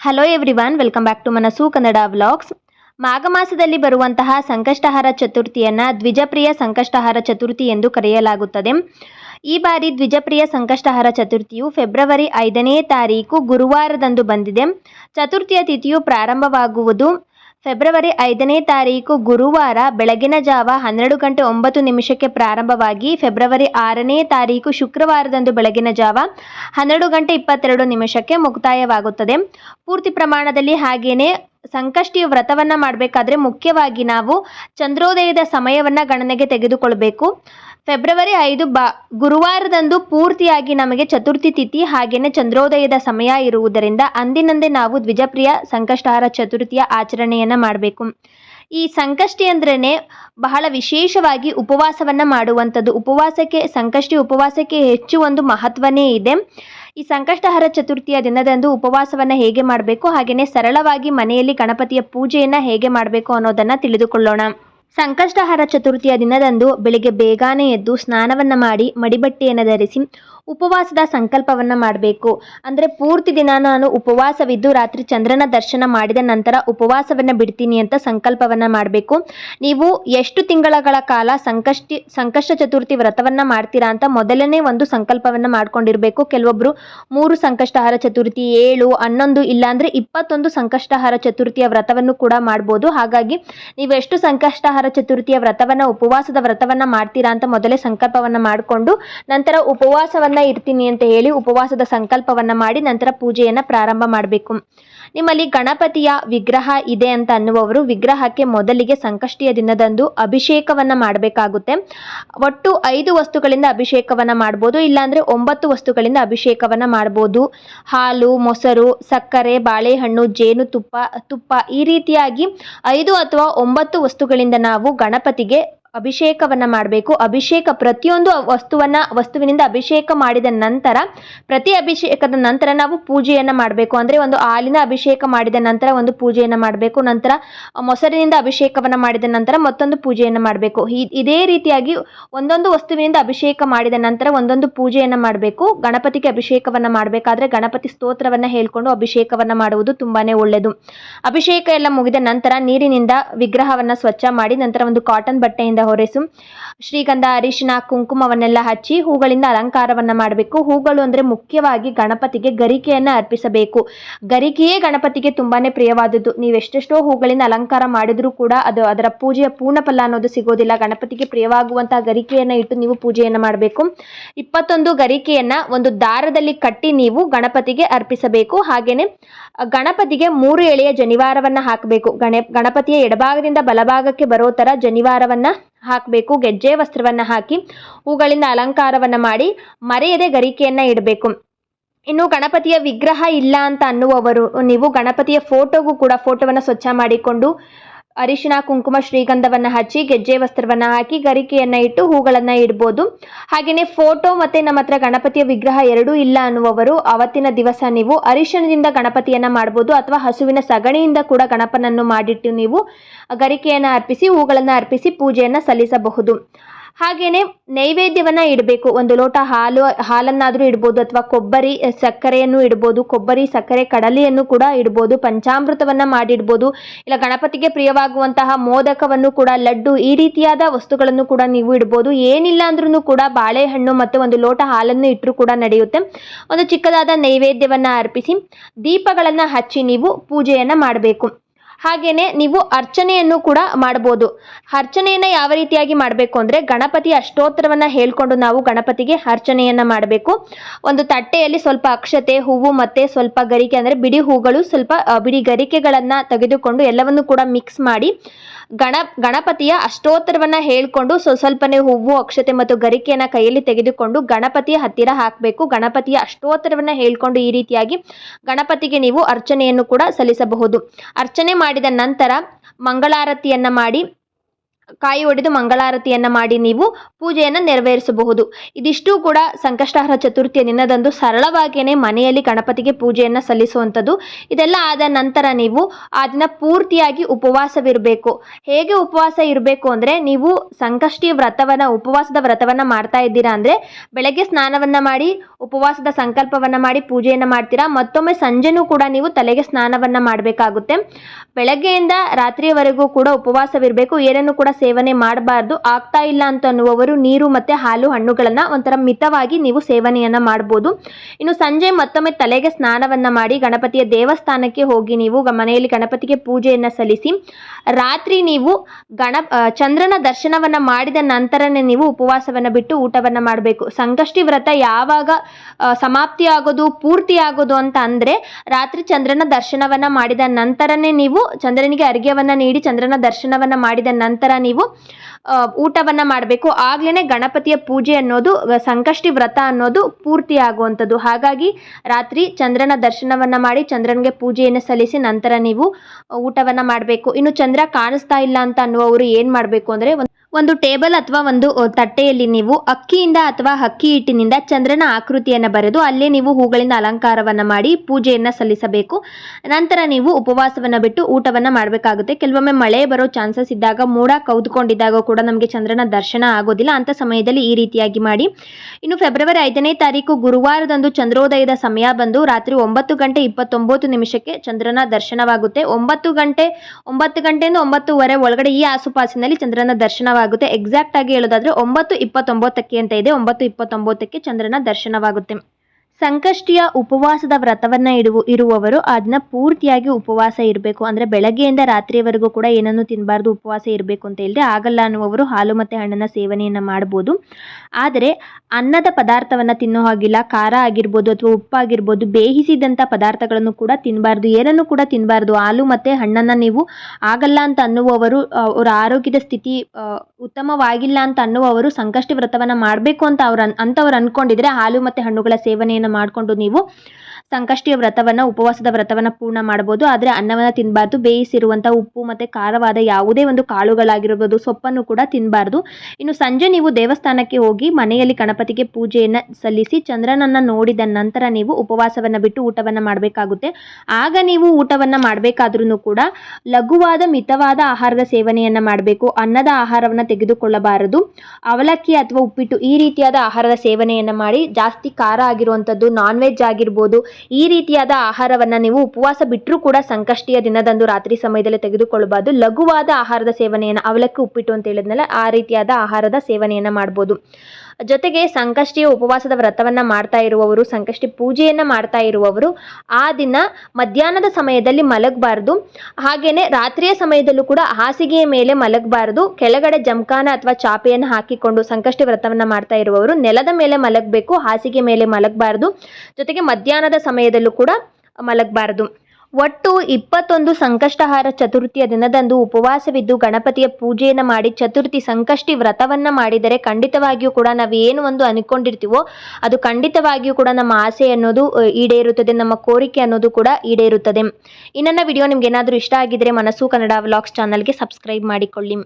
Hello everyone welcome back to Manasu Kannada vlogs ಮಾಘ ಮಾಸದಲ್ಲಿ ಬರುವಂತಹ ಸಂಕಷ್ಟಹಾರ ಚತುರ್ಥಿಯನ್ನು ದ್ವಿಜಪ್ರಿಯ ಸಂಕಷ್ಟಹಾರ ಚತುರ್ಥಿ ಎಂದು ಕರೆಯಲಾಗುತ್ತದೆ. ಈ ಬಾರಿ ದ್ವಿಜಪ್ರಿಯ ಸಂಕಷ್ಟಹಾರ ಚತುರ್ಥಿಯು ಫೆಬ್ರವರಿ ಐದನೇ ತಾರೀಕು ಗುರುವಾರದಂದು ಬಂದಿದೆ. ಚತುರ್ಥಿಯ ತಿಥಿಯು ಪ್ರಾರಂಭವಾಗುವುದು ಫೆಬ್ರವರಿ ಐದನೇ ತಾರೀಕು ಗುರುವಾರ ಬೆಳಗಿನ ಜಾವ ಹನ್ನೆರಡು ಗಂಟೆ ಒಂಬತ್ತು ನಿಮಿಷಕ್ಕೆ ಪ್ರಾರಂಭವಾಗಿ ಫೆಬ್ರವರಿ ಆರನೇ ತಾರೀಕು ಶುಕ್ರವಾರದಂದು ಬೆಳಗಿನ ಜಾವ ಹನ್ನೆರಡು ಗಂಟೆ ಇಪ್ಪತ್ತೆರಡು ನಿಮಿಷಕ್ಕೆ ಮುಕ್ತಾಯವಾಗುತ್ತದೆ. ಪೂರ್ತಿ ಪ್ರಮಾಣದಲ್ಲಿ ಹಾಗೇನೆ ಸಂಕಷ್ಟಿ ವ್ರತವನ್ನ ಮಾಡಬೇಕಾದ್ರೆ ಮುಖ್ಯವಾಗಿ ನಾವು ಚಂದ್ರೋದಯದ ಸಮಯವನ್ನ ಗಣನೆಗೆ ತೆಗೆದುಕೊಳ್ಬೇಕು. ಫೆಬ್ರವರಿ ಐದು ಬ, ಗುರುವಾರದಂದು ಪೂರ್ತಿಯಾಗಿ ನಮಗೆ ಚತುರ್ಥಿ ತಿಥಿ ಹಾಗೆಯೇ ಚಂದ್ರೋದಯದ ಸಮಯ ಇರುವುದರಿಂದ ಅಂದಿನಂದೇ ನಾವು ದ್ವಿಜಪ್ರಿಯ ಸಂಕಷ್ಟಹಾರ ಚತುರ್ಥಿಯ ಆಚರಣೆಯನ್ನು ಮಾಡಬೇಕು. ಈ ಸಂಕಷ್ಟಿ ಅಂದ್ರೇ ಬಹಳ ವಿಶೇಷವಾಗಿ ಉಪವಾಸವನ್ನ ಮಾಡುವಂಥದ್ದು. ಉಪವಾಸಕ್ಕೆ, ಸಂಕಷ್ಟಿ ಉಪವಾಸಕ್ಕೆ ಹೆಚ್ಚು ಒಂದು ಮಹತ್ವನೇ ಇದೆ. ಈ ಸಂಕಷ್ಟಹರ ಚತುರ್ಥಿಯ ದಿನದಂದು ಉಪವಾಸವನ್ನು ಹೇಗೆ ಮಾಡಬೇಕು ಹಾಗೆಯೇ ಸರಳವಾಗಿ ಮನೆಯಲ್ಲಿ ಗಣಪತಿಯ ಪೂಜೆಯನ್ನು ಹೇಗೆ ಮಾಡಬೇಕು ಅನ್ನೋದನ್ನು ತಿಳಿದುಕೊಳ್ಳೋಣ. ಸಂಕಷ್ಟಹರ ಚತುರ್ಥಿಯ ದಿನದಂದು ಬೆಳಿಗ್ಗೆ ಬೇಗನೆ ಎದ್ದು ಸ್ನಾನವನ್ನು ಮಾಡಿ ಮಡಿಬಟ್ಟೆಯನ್ನು ಧರಿಸಿ ಉಪವಾಸದ ಸಂಕಲ್ಪವನ್ನು ಮಾಡಬೇಕು. ಅಂದರೆ ಪೂರ್ತಿ ದಿನ ನಾನು ಉಪವಾಸವಿದ್ದು ರಾತ್ರಿ ಚಂದ್ರನ ದರ್ಶನ ಮಾಡಿದ ನಂತರ ಉಪವಾಸವನ್ನು ಬಿಡ್ತೀನಿ ಅಂತ ಸಂಕಲ್ಪವನ್ನು ಮಾಡಬೇಕು. ನೀವು ಎಷ್ಟು ತಿಂಗಳಗಳ ಕಾಲ ಸಂಕಷ್ಟಿ, ಸಂಕಷ್ಟ ಚತುರ್ಥಿ ವ್ರತವನ್ನು ಮಾಡ್ತೀರಾ ಅಂತ ಮೊದಲನೇ ಒಂದು ಸಂಕಲ್ಪವನ್ನು ಮಾಡ್ಕೊಂಡಿರಬೇಕು. ಕೆಲವೊಬ್ಬರು ಮೂರು ಸಂಕಷ್ಟಹಾರ ಚತುರ್ಥಿ, ಏಳು, ಹನ್ನೊಂದು ಇಲ್ಲಾಂದರೆ ಇಪ್ಪತ್ತೊಂದು ಸಂಕಷ್ಟಹಾರ ಚತುರ್ಥಿಯ ವ್ರತವನ್ನು ಕೂಡ ಮಾಡ್ಬೋದು. ಹಾಗಾಗಿ ನೀವು ಎಷ್ಟು ಸಂಕಷ್ಟಹಾರ ಚತುರ್ಥಿಯ ವ್ರತವನ್ನು, ಉಪವಾಸದ ವ್ರತವನ್ನು ಮಾಡ್ತೀರಾ ಅಂತ ಮೊದಲೇ ಸಂಕಲ್ಪವನ್ನು ಮಾಡಿಕೊಂಡು ನಂತರ ಉಪವಾಸವನ್ನು ಇರ್ತೀನಿ ಅಂತ ಹೇಳಿ ಉಪವಾಸದ ಸಂಕಲ್ಪವನ್ನ ಮಾಡಿ ನಂತರ ಪೂಜೆಯನ್ನು ಪ್ರಾರಂಭ ಮಾಡಬೇಕು. ನಿಮ್ಮಲ್ಲಿ ಗಣಪತಿಯ ವಿಗ್ರಹ ಇದೆ ಅಂತ ಅನ್ನುವವರು ವಿಗ್ರಹಕ್ಕೆ ಮೊದಲಿಗೆ ಸಂಕಷ್ಟಿಯ ದಿನದಂದು ಅಭಿಷೇಕವನ್ನ ಮಾಡಬೇಕಾಗುತ್ತೆ. ಒಟ್ಟು ಐದು ವಸ್ತುಗಳಿಂದ ಅಭಿಷೇಕವನ್ನ ಮಾಡ್ಬೋದು, ಇಲ್ಲಾಂದ್ರೆ ಒಂಬತ್ತು ವಸ್ತುಗಳಿಂದ ಅಭಿಷೇಕವನ್ನ ಮಾಡ್ಬೋದು. ಹಾಲು, ಮೊಸರು, ಸಕ್ಕರೆ, ಬಾಳೆಹಣ್ಣು ಜೇನುತುಪ್ಪ ತುಪ್ಪ ಈ ರೀತಿಯಾಗಿ ಐದು ಅಥವಾ ಒಂಬತ್ತು ವಸ್ತುಗಳಿಂದ ನಾವು ಗಣಪತಿಗೆ ಅಭಿಷೇಕವನ್ನು ಮಾಡಬೇಕು. ಅಭಿಷೇಕ ಪ್ರತಿಯೊಂದು ವಸ್ತುವನ್ನ, ವಸ್ತುವಿನಿಂದ ಅಭಿಷೇಕ ಮಾಡಿದ ನಂತರ, ಪ್ರತಿ ಅಭಿಷೇಕದ ನಂತರ ನಾವು ಪೂಜೆಯನ್ನು ಮಾಡಬೇಕು. ಅಂದರೆ ಒಂದು ಹಾಲಿನ ಅಭಿಷೇಕ ಮಾಡಿದ ನಂತರ ಒಂದು ಪೂಜೆಯನ್ನು ಮಾಡಬೇಕು. ನಂತರ ಮೊಸರಿನಿಂದ ಅಭಿಷೇಕವನ್ನು ಮಾಡಿದ ನಂತರ ಮತ್ತೊಂದು ಪೂಜೆಯನ್ನು ಮಾಡಬೇಕು. ಇದೇ ರೀತಿಯಾಗಿ ಒಂದೊಂದು ವಸ್ತುವಿನಿಂದ ಅಭಿಷೇಕ ಮಾಡಿದ ನಂತರ ಒಂದೊಂದು ಪೂಜೆಯನ್ನು ಮಾಡಬೇಕು. ಗಣಪತಿಗೆ ಅಭಿಷೇಕವನ್ನು ಮಾಡಬೇಕಾದ್ರೆ ಗಣಪತಿ ಸ್ತೋತ್ರವನ್ನು ಹೇಳ್ಕೊಂಡು ಅಭಿಷೇಕವನ್ನು ಮಾಡುವುದು ತುಂಬಾನೇ ಒಳ್ಳೆಯದು ಅಭಿಷೇಕ ಎಲ್ಲ ಮುಗಿದ ನಂತರ ನೀರಿನಿಂದ ವಿಗ್ರಹವನ್ನು ಸ್ವಚ್ಛ ಮಾಡಿ ನಂತರ ಒಂದು ಕಾಟನ್ ಬಟ್ಟೆಯಿಂದ ಹೊರೆಸು. ಶ್ರೀಗಂಧ ಅರಿಶಿನ ಕುಂಕುಮವನ್ನೆಲ್ಲ ಹಚ್ಚಿ ಹೂಗಳಿಂದ ಅಲಂಕಾರವನ್ನು ಮಾಡಬೇಕು. ಹೂಗಳು ಅಂದರೆ ಮುಖ್ಯವಾಗಿ ಗಣಪತಿಗೆ ಗರಿಕೆಯನ್ನು ಅರ್ಪಿಸಬೇಕು. ಗರಿಕೆಯೇ ಗಣಪತಿಗೆ ತುಂಬಾನೇ ಪ್ರಿಯವಾದದ್ದು. ನೀವೆಷ್ಟೆಷ್ಟೋ ಹೂಗಳಿಂದ ಅಲಂಕಾರ ಮಾಡಿದರೂ ಕೂಡ ಅದು ಅದರ ಪೂಜೆಯ ಪೂರ್ಣ ಫಲ ಅನ್ನೋದು ಸಿಗೋದಿಲ್ಲ. ಗಣಪತಿಗೆ ಪ್ರಿಯವಾಗುವಂತಹ ಗರಿಕೆಯನ್ನು ಇಟ್ಟು ನೀವು ಪೂಜೆಯನ್ನು ಮಾಡಬೇಕು. ಇಪ್ಪತ್ತೊಂದು ಗರಿಕೆಯನ್ನ ಒಂದು ದಾರದಲ್ಲಿ ಕಟ್ಟಿ ನೀವು ಗಣಪತಿಗೆ ಅರ್ಪಿಸಬೇಕು. ಹಾಗೇನೆ ಗಣಪತಿಗೆ ಮೂರು ಎಳೆಯ ಜನಿವಾರವನ್ನ ಹಾಕಬೇಕು. ಗಣ, ಗಣಪತಿಯ ಎಡಭಾಗದಿಂದ ಬಲಭಾಗಕ್ಕೆ ಬರೋ ತರ ಜನಿವಾರವನ್ನ ಹಾಕಬೇಕು. ಗೆಜ್ಜೆ ವಸ್ತ್ರವನ್ನ ಹಾಕಿ ಹೂಗಳಿಂದ ಅಲಂಕಾರವನ್ನ ಮಾಡಿ ಮರೆಯದೆ ಗರಿಕೆಯನ್ನ ಇಡಬೇಕು. ಇನ್ನು ಗಣಪತಿಯ ವಿಗ್ರಹ ಇಲ್ಲ ಅಂತ ಅನ್ನುವವರು, ನೀವು ಗಣಪತಿಯ ಫೋಟೋಗೂ ಕೂಡ ಫೋಟೋವನ್ನು ಸ್ವಚ್ಛ ಮಾಡಿಕೊಂಡು ಅರಿಶಿನ ಕುಂಕುಮ, ಶ್ರೀಗಂಧವನ್ನು ಹಚ್ಚಿ, ಗೆಜ್ಜೆ ವಸ್ತ್ರವನ್ನು ಹಾಕಿ, ಗರಿಕೆಯನ್ನು ಇಟ್ಟು ಹೂಗಳನ್ನು ಇಡ್ಬೋದು. ಹಾಗೆಯೇ ಫೋಟೋ ಮತ್ತು ನಮ್ಮ ಹತ್ರ ಗಣಪತಿಯ ವಿಗ್ರಹ ಎರಡೂ ಇಲ್ಲ ಅನ್ನುವವರು ಅವತ್ತಿನ ದಿವಸ ನೀವು ಅರಿಶಿಣದಿಂದ ಗಣಪತಿಯನ್ನು ಮಾಡ್ಬೋದು ಅಥವಾ ಹಸುವಿನ ಸಗಣಿಯಿಂದ ಕೂಡ ಗಣಪನನ್ನು ಮಾಡಿಟ್ಟು ನೀವು ಗರಿಕೆಯನ್ನು ಅರ್ಪಿಸಿ, ಹೂಗಳನ್ನು ಅರ್ಪಿಸಿ ಪೂಜೆಯನ್ನು ಸಲ್ಲಿಸಬಹುದು. ಹಾಗೆಯೇ ನೈವೇದ್ಯವನ್ನು ಇಡಬೇಕು. ಒಂದು ಲೋಟ ಹಾಲು, ಹಾಲನ್ನಾದರೂ ಇಡ್ಬೋದು ಅಥವಾ ಕೊಬ್ಬರಿ ಸಕ್ಕರೆಯನ್ನು ಇಡ್ಬೋದು. ಕೊಬ್ಬರಿ, ಸಕ್ಕರೆ, ಕಡಲೆಯನ್ನು ಕೂಡ ಇಡ್ಬೋದು. ಪಂಚಾಮೃತವನ್ನು ಮಾಡಿಡ್ಬೋದು. ಇಲ್ಲ, ಗಣಪತಿಗೆ ಪ್ರಿಯವಾಗುವಂತಹ ಮೋದಕವನ್ನು ಕೂಡ, ಲಡ್ಡು, ಈ ರೀತಿಯಾದ ವಸ್ತುಗಳನ್ನು ಕೂಡ ನೀವು ಇಡ್ಬೋದು. ಏನಿಲ್ಲ ಅಂದ್ರೂ ಕೂಡ ಬಾಳೆಹಣ್ಣು ಮತ್ತು ಒಂದು ಲೋಟ ಹಾಲನ್ನು ಇಟ್ಟರೂ ಕೂಡ ನಡೆಯುತ್ತೆ. ಒಂದು ಚಿಕ್ಕದಾದ ನೈವೇದ್ಯವನ್ನು ಅರ್ಪಿಸಿ ದೀಪಗಳನ್ನು ಹಚ್ಚಿ ನೀವು ಪೂಜೆಯನ್ನು ಮಾಡಬೇಕು. ಹಾಗೆಯೇ ನೀವು ಅರ್ಚನೆಯನ್ನು ಕೂಡ ಮಾಡ್ಬೋದು ಅರ್ಚನೆಯನ್ನು ಯಾವ ರೀತಿಯಾಗಿ ಮಾಡಬೇಕು ಅಂದರೆ ಗಣಪತಿ ಅಷ್ಟೋತ್ತರವನ್ನು ಹೇಳ್ಕೊಂಡು ನಾವು ಗಣಪತಿಗೆ ಅರ್ಚನೆಯನ್ನು ಮಾಡಬೇಕು. ಒಂದು ತಟ್ಟೆಯಲ್ಲಿ ಸ್ವಲ್ಪ ಅಕ್ಷತೆ, ಹೂವು ಮತ್ತು ಸ್ವಲ್ಪ ಗರಿಕೆ ಅಂದರೆ ಬಿಡಿ ಹೂಗಳು, ಸ್ವಲ್ಪ ಬಿಡಿ ಗರಿಕೆಗಳನ್ನು ತೆಗೆದುಕೊಂಡು ಎಲ್ಲವನ್ನು ಕೂಡ ಮಿಕ್ಸ್ ಮಾಡಿ ಗಣ, ಗಣಪತಿಯ ಅಷ್ಟೋತ್ತರವನ್ನು ಹೇಳ್ಕೊಂಡು ಸ್ವ ಸ್ವಲ್ಪನೇ ಹೂವು, ಅಕ್ಷತೆ ಮತ್ತು ಗರಿಕೆಯನ್ನು ಕೈಯಲ್ಲಿ ತೆಗೆದುಕೊಂಡು ಗಣಪತಿಯ ಹತ್ತಿರ ಹಾಕಬೇಕು. ಗಣಪತಿಯ ಅಷ್ಟೋತ್ತರವನ್ನು ಹೇಳ್ಕೊಂಡು ಈ ರೀತಿಯಾಗಿ ಗಣಪತಿಗೆ ನೀವು ಅರ್ಚನೆಯನ್ನು ಕೂಡ ಸಲ್ಲಿಸಬಹುದು. ಅರ್ಚನೆ ಮಾಡಿದ ನಂತರ ಮಂಗಳಾರತಿಯನ್ನು ಮಾಡಿ ಕಾಯಿ ಒಡೆದು ಮಂಗಳಾರತಿಯನ್ನು ಮಾಡಿ ನೀವು ಪೂಜೆಯನ್ನು ನೆರವೇರಿಸಬಹುದು. ಇದಿಷ್ಟು ಕೂಡ ಸಂಕಷ್ಟಾರ್ಹ ಚತುರ್ಥಿಯ ದಿನದಂದು ಸರಳವಾಗಿಯೇ ಮನೆಯಲ್ಲಿ ಗಣಪತಿಗೆ ಪೂಜೆಯನ್ನು ಸಲ್ಲಿಸುವಂಥದ್ದು. ಇದೆಲ್ಲ ಆದ ನಂತರ ನೀವು ಆ ದಿನ ಪೂರ್ತಿಯಾಗಿ ಉಪವಾಸವಿರಬೇಕು. ಹೇಗೆ ಉಪವಾಸ ಇರಬೇಕು ಅಂದರೆ ನೀವು ಸಂಕಷ್ಟಿ ವ್ರತವನ್ನು, ಉಪವಾಸದ ವ್ರತವನ್ನು ಮಾಡ್ತಾ ಇದ್ದೀರಾ ಅಂದರೆ ಬೆಳಗ್ಗೆ ಸ್ನಾನವನ್ನು ಮಾಡಿ, ಉಪವಾಸದ ಸಂಕಲ್ಪವನ್ನು ಮಾಡಿ ಪೂಜೆಯನ್ನು ಮಾಡ್ತೀರಾ? ಮತ್ತೊಮ್ಮೆ ಸಂಜೆನೂ ಕೂಡ ನೀವು ತಲೆಗೆ ಸ್ನಾನವನ್ನು ಮಾಡಬೇಕಾಗುತ್ತೆ. ಬೆಳಗ್ಗೆಯಿಂದ ರಾತ್ರಿಯವರೆಗೂ ಕೂಡ ಉಪವಾಸವಿರಬೇಕು. ಏನನ್ನು ಕೂಡ ಸೇವನೆ ಮಾಡಬಾರ್ದು, ಆಗ್ತಾ ಇಲ್ಲ ಅಂತ ಅನ್ನುವರು ನೀರು ಮತ್ತು ಹಾಲು ಹಣ್ಣುಗಳನ್ನು ಒಂಥರ ಮಿತವಾಗಿ ನೀವು ಸೇವನೆಯನ್ನು ಮಾಡ್ಬೋದು. ಇನ್ನು ಸಂಜೆ ಮತ್ತೊಮ್ಮೆ ತಲೆಗೆ ಸ್ನಾನವನ್ನು ಮಾಡಿ ಗಣಪತಿಯ ದೇವಸ್ಥಾನಕ್ಕೆ ಹೋಗಿ ನೀವು ಮನೆಯಲ್ಲಿ ಗಣಪತಿಗೆ ಪೂಜೆಯನ್ನು ಸಲ್ಲಿಸಿ, ರಾತ್ರಿ ನೀವು ಗಣ ಚಂದ್ರನ ದರ್ಶನವನ್ನು ಮಾಡಿದ ನಂತರನೇ ನೀವು ಉಪವಾಸವನ್ನು ಬಿಟ್ಟು ಊಟವನ್ನು ಮಾಡಬೇಕು. ಸಂಕಷ್ಟಿ ವ್ರತ ಯಾವಾಗ ಸಮಾಪ್ತಿ ಆಗೋದು ಪೂರ್ತಿ ಆಗೋದು ಅಂತ ಅಂದರೆ ರಾತ್ರಿ ಚಂದ್ರನ ದರ್ಶನವನ್ನು ಮಾಡಿದ ನಂತರನೇ ನೀವು ಚಂದ್ರನಿಗೆ ಅರ್ಘ್ಯವನ್ನು ನೀಡಿ ಚಂದ್ರನ ದರ್ಶನವನ್ನು ಮಾಡಿದ ನಂತರ ನೀವು ಊಟವನ್ನು ಮಾಡಬೇಕು. ಆಗ್ಲೇ ಗಣಪತಿಯ ಪೂಜೆ ಅನ್ನೋದು ಸಂಕಷ್ಟಿ ವ್ರತ ಅನ್ನೋದು ಪೂರ್ತಿ ಆಗುವಂಥದ್ದು. ಹಾಗಾಗಿ ರಾತ್ರಿ ಚಂದ್ರನ ದರ್ಶನವನ್ನು ಮಾಡಿ ಚಂದ್ರನಿಗೆ ಪೂಜೆಯನ್ನು ಸಲ್ಲಿಸಿ ನಂತರ ನೀವು, ಊಟವನ್ನು ಮಾಡಬೇಕು. ಇನ್ನು ಚಂದ್ರ ಕಾಣಿಸ್ತಾ ಇಲ್ಲ ಅಂತ ಅನ್ನುವರು ಏನು ಮಾಡಬೇಕು ಅಂದರೆ ಒಂದು ಟೇಬಲ್ ಅಥವಾ ಒಂದು ತಟ್ಟೆಯಲ್ಲಿ ನೀವು ಅಕ್ಕಿಯಿಂದ ಅಥವಾ ಅಕ್ಕಿ ಹಿಟ್ಟಿನಿಂದ ಚಂದ್ರನ ಆಕೃತಿಯನ್ನು ಬರೆದು ಅಲ್ಲೇ ನೀವು ಹೂಗಳಿಂದ ಅಲಂಕಾರವನ್ನು ಮಾಡಿ ಪೂಜೆಯನ್ನು ಸಲ್ಲಿಸಬೇಕು. ನಂತರ ನೀವು ಉಪವಾಸವನ್ನು ಬಿಟ್ಟು ಊಟವನ್ನು ಮಾಡಬೇಕಾಗುತ್ತೆ. ಕೆಲವೊಮ್ಮೆ ಮಳೆ ಬರೋ ಚಾನ್ಸಸ್ ಇದ್ದಾಗ, ಮೋಡ ಕೌದುಕೊಂಡಿದ್ದಾಗ ಕೂಡ ನಮಗೆ ಚಂದ್ರನ ದರ್ಶನ ಆಗೋದಿಲ್ಲ. ಅಂಥ ಸಮಯದಲ್ಲಿ ಈ ರೀತಿಯಾಗಿ ಮಾಡಿ. ಇನ್ನು ಫೆಬ್ರವರಿ ಐದನೇ ತಾರೀಕು ಗುರುವಾರದಂದು ಚಂದ್ರೋದಯದ ಸಮಯ ಬಂದು ರಾತ್ರಿ ಒಂಬತ್ತು ಗಂಟೆ ಇಪ್ಪತ್ತೊಂಬತ್ತು ನಿಮಿಷಕ್ಕೆ ಚಂದ್ರನ ದರ್ಶನವಾಗುತ್ತೆ. ಒಂಬತ್ತು ಗಂಟೆ, ಒಂಬತ್ತು ಗಂಟೆಯಿಂದ ಒಂಬತ್ತುವರೆ ಒಳಗಡೆ ಈ ಆಸುಪಾಸಿನಲ್ಲಿ ಚಂದ್ರನ ದರ್ಶನವಾಗುತ್ತೆ. ಎಕ್ಸಾಕ್ಟ್ ಆಗಿ ಹೇಳೋದಾದ್ರೆ ಒಂಬತ್ತು ಇಪ್ಪತ್ತೊಂಬತ್ತಕ್ಕೆ ಅಂತ ಇದೆ. ಒಂಬತ್ತು ಇಪ್ಪತ್ತೊಂಬತ್ತಕ್ಕೆ ಚಂದ್ರನ ದರ್ಶನವಾಗುತ್ತೆ. ಸಂಕಷ್ಟಿಯ ಉಪವಾಸದ ವ್ರತವನ್ನು ಇಡುವ, ಇರುವವರು ಅದನ್ನ ಪೂರ್ತಿಯಾಗಿ ಉಪವಾಸ ಇರಬೇಕು. ಅಂದರೆ ಬೆಳಗ್ಗೆಯಿಂದ ರಾತ್ರಿಯವರೆಗೂ ಕೂಡ ಏನನ್ನು ತಿನ್ನಬಾರ್ದು ಉಪವಾಸ ಇರಬೇಕು ಅಂತ ಹೇಳಿದ್ರೆ ಆಗಲ್ಲ ಅನ್ನುವವರು ಹಾಲು ಮತ್ತೆ ಹಣ್ಣನ್ನು ಸೇವನೆಯನ್ನು ಮಾಡ್ಬೋದು. ಆದರೆ ಅನ್ನದ ಪದಾರ್ಥವನ್ನು ತಿನ್ನೋ ಹಾಗಿಲ್ಲ, ಖಾರ ಆಗಿರ್ಬೋದು ಅಥವಾ ಉಪ್ಪಾಗಿರ್ಬೋದು ಬೇಯಿಸಿದಂಥ ಪದಾರ್ಥಗಳನ್ನು ಕೂಡ ತಿನ್ನಬಾರ್ದು ಏನನ್ನು ಕೂಡ ತಿನ್ನಬಾರ್ದು ಹಾಲು ಮತ್ತೆ ಹಣ್ಣನ್ನು ನೀವು ಆಗಲ್ಲ ಅಂತ ಅನ್ನುವವರು ಅವರ ಆರೋಗ್ಯದ ಸ್ಥಿತಿ ಉತ್ತಮವಾಗಿಲ್ಲ ಅಂತ ಅನ್ನುವವರು ಸಂಕಷ್ಟಿ ವ್ರತವನ್ನು ಮಾಡಬೇಕು ಅಂತ ಅವ್ರು ಅನ್ ಅಂಥವ್ರು ಅಂದ್ಕೊಂಡಿದ್ರೆ ಹಾಲು ಮತ್ತು ಹಣ್ಣುಗಳ ಸೇವನೆಯನ್ನು ಮಾಡಿಕೊಂಡು ನೀವು ಸಂಕಷ್ಟಿಯ ವ್ರತವನ್ನು, ಉಪವಾಸದ ವ್ರತವನ್ನು ಪೂರ್ಣ ಮಾಡ್ಬೋದು. ಆದರೆ ಅನ್ನವನ್ನು ತಿನ್ನಬಾರ್ದು ಬೇಯಿಸಿರುವಂಥ ಉಪ್ಪು ಮತ್ತು ಖಾರವಾದ ಯಾವುದೇ ಒಂದು ಕಾಳುಗಳಾಗಿರ್ಬೋದು, ಸೊಪ್ಪನ್ನು ಕೂಡ ತಿನ್ನಬಾರ್ದು ಇನ್ನು ಸಂಜೆ ನೀವು ದೇವಸ್ಥಾನಕ್ಕೆ ಹೋಗಿ ಮನೆಯಲ್ಲಿ ಗಣಪತಿಗೆ ಪೂಜೆಯನ್ನು ಸಲ್ಲಿಸಿ ಚಂದ್ರನನ್ನು ನೋಡಿದ ನಂತರ ನೀವು ಉಪವಾಸವನ್ನು ಬಿಟ್ಟು ಊಟವನ್ನು ಮಾಡಬೇಕಾಗುತ್ತೆ. ಆಗ ನೀವು ಊಟವನ್ನು ಮಾಡಬೇಕಾದ್ರೂ ಕೂಡ ಲಘುವಾದ ಮಿತವಾದ ಆಹಾರದ ಸೇವನೆಯನ್ನು ಮಾಡಬೇಕು. ಅನ್ನದ ಆಹಾರವನ್ನು ತೆಗೆದುಕೊಳ್ಳಬಾರದು. ಅವಲಕ್ಕಿ ಅಥವಾ ಉಪ್ಪಿಟ್ಟು ಈ ರೀತಿಯಾದ ಆಹಾರದ ಸೇವನೆಯನ್ನು ಮಾಡಿ ಜಾಸ್ತಿ ಖಾರ ಆಗಿರುವಂಥದ್ದು ನಾನ್ ವೆಜ್ ಆಗಿರ್ಬೋದು ಈ ರೀತಿಯಾದ ಆಹಾರವನ್ನು ನೀವು ಉಪವಾಸ ಬಿಟ್ಟರೂ ಕೂಡ ಸಂಕಷ್ಟಿಯ ದಿನದಂದು ರಾತ್ರಿ ಸಮಯದಲ್ಲಿ ತೆಗೆದುಕೊಳ್ಳಬಾರ್ದು. ಲಘುವಾದ ಆಹಾರದ ಸೇವನೆಯನ್ನು ಅವಲಕ್ಕಿ ಉಪ್ಪಿಟ್ಟು ಅಂತ ಹೇಳಿದ್ನಲ್ಲ, ಆ ರೀತಿಯಾದ ಆಹಾರದ ಸೇವನೆಯನ್ನು ಮಾಡ್ಬೋದು. ಜೊತೆಗೆ ಸಂಕಷ್ಟಿಯ ಉಪವಾಸದ ವ್ರತವನ್ನು ಮಾಡ್ತಾ ಇರುವವರು, ಸಂಕಷ್ಟಿ ಪೂಜೆಯನ್ನು ಮಾಡ್ತಾ ಇರುವವರು, ಆ ದಿನ ಮಧ್ಯಾಹ್ನದ ಸಮಯದಲ್ಲಿ ಮಲಗಬಾರ್ದು. ಹಾಗೆಯೇ ರಾತ್ರಿಯ ಸಮಯದಲ್ಲೂ ಕೂಡ ಹಾಸಿಗೆಯ ಮೇಲೆ ಮಲಗಬಾರ್ದು. ಕೆಳಗಡೆ ಜಮಖಾನ ಅಥವಾ ಚಾಪೆಯನ್ನು ಹಾಕಿಕೊಂಡು ಸಂಕಷ್ಟಿ ವ್ರತವನ್ನು ಮಾಡ್ತಾ ಇರುವವರು, ನೆಲದ ಮೇಲೆ ಮಲಗಬೇಕು, ಹಾಸಿಗೆ ಮೇಲೆ ಮಲಗಬಾರ್ದು. ಜೊತೆಗೆ ಮಧ್ಯಾಹ್ನದ ಸಮಯದಲ್ಲೂ ಕೂಡ ಮಲಗಬಾರ್ದು. ಒಟ್ಟು ಇಪ್ಪತ್ತೊಂದು ಸಂಕಷ್ಟಹಾರ ಚತುರ್ಥಿಯ ದಿನದಂದು ಉಪವಾಸವಿದ್ದು ಗಣಪತಿಯ ಪೂಜೆಯನ್ನು ಮಾಡಿ ಚತುರ್ಥಿ ಸಂಕಷ್ಟಿ ವ್ರತವನ್ನು ಮಾಡಿದರೆ ಖಂಡಿತವಾಗಿಯೂ ಕೂಡ ನಾವು ಏನು ಒಂದು ಅನ್ಕೊಂಡಿರ್ತೀವೋ ಅದು ಖಂಡಿತವಾಗಿಯೂ ಕೂಡ ನಮ್ಮ ಆಸೆ ಅನ್ನೋದು ಈಡೇರುತ್ತದೆ, ನಮ್ಮ ಕೋರಿಕೆ ಅನ್ನೋದು ಕೂಡ ಈಡೇರುತ್ತದೆ. ನನ್ನ ವಿಡಿಯೋ ನಿಮ್ಗೆ ಏನಾದರೂ ಇಷ್ಟ ಆಗಿದ್ರೆ ಮನಸ್ಸು ಕನ್ನಡ ವ್ಲಾಗ್ಸ್ ಚಾನಲ್ಗೆ ಸಬ್ಸ್ಕ್ರೈಬ್ ಮಾಡಿಕೊಳ್ಳಿ.